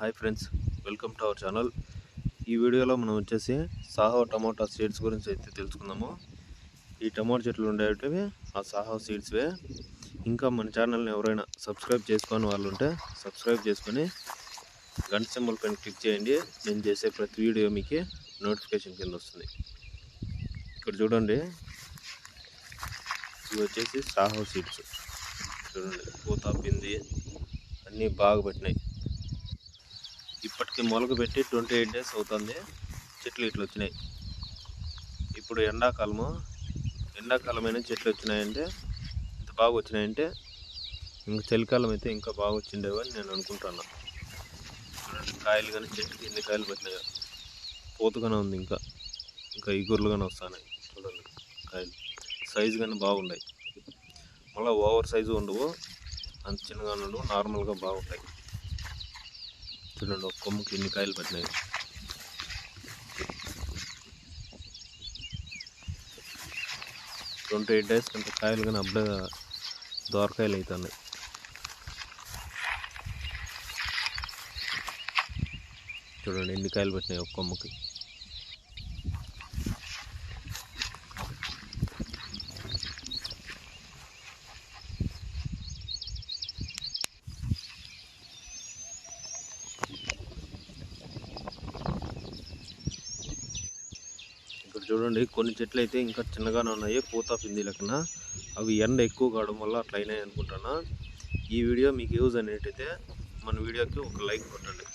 Hi friends welcome to our channel. ఈ వీడియోలో మనం వచ్చేసి సాహో టమాటా సీడ్స్ గురించి అయితే తెలుసుకుందాము. ఈ టమాటా చెట్లు ఉండేటివి ఆ సాహో సీడ్స్వే. ఇంకా మన ఛానల్ని ఎవరైనా సబ్స్క్రైబ్ చేసుకొని వాళ్ళు ఉంటే సబ్స్క్రైబ్ చేసుకొని గంట సింబల్ పైన క్లిక్ చేయండి. నేను చేసే ప్రతి వీడియో మీకు నోటిఫికేషన్ కింద వస్తుంది. ఇక్కడ చూడండి. ఇవి వచ్చేసి సాహో సీడ్స్. చూడండి పూత పింది అన్నీ బాగా పెట్టినాయి. ఇప్పటికి మొలక పెట్టి ట్వంటీ ఎయిట్ డేస్ అవుతుంది. చెట్లు ఇట్లు వచ్చినాయి. ఇప్పుడు ఎండాకాలము. ఎండాకాలమైన చెట్లు వచ్చినాయంటే ఇంత బాగా వచ్చినాయంటే ఇంకా చలికాలం అయితే ఇంకా బాగా వచ్చిండేవి అని నేను అనుకుంటున్నాను చూడండి కాయలు కానీ చెట్టుకి ఎన్ని కాయలు పట్టినాయో. పూతగానే ఉంది ఇంకా. ఇంకా ఇగుర్లు కానీ వస్తున్నాయి చూడండి కాయలు. సైజు కానీ బాగున్నాయి. మళ్ళీ ఓవర్ సైజు ఉండవు. అంత చిన్నగా ఉండవు నార్మల్గా బాగుంటాయి. చూడండి ఒక కొమ్ముకి ఎన్ని కాయలు పట్టినాయి. ట్వంటీ ఎయిట్ డేస్ కంటే కాయలు కానీ అప్పుడే దోరకాయలు అవుతున్నాయి చూడండి ఎన్ని కాయలు పట్టినాయి ఒక కొమ్మకి. ఇక్కడ చూడండి కొన్ని చెట్లు అయితే ఇంకా చిన్నగానే ఉన్నాయి పూత పిండి లెక్కన. అవి ఎండ ఎక్కువ కావడం వల్ల అట్లయినాయి అనుకుంటున్నా. ఈ వీడియో మీకు యూజ్ అనేటైతే మన వీడియోకి ఒక లైక్ కొట్టండి.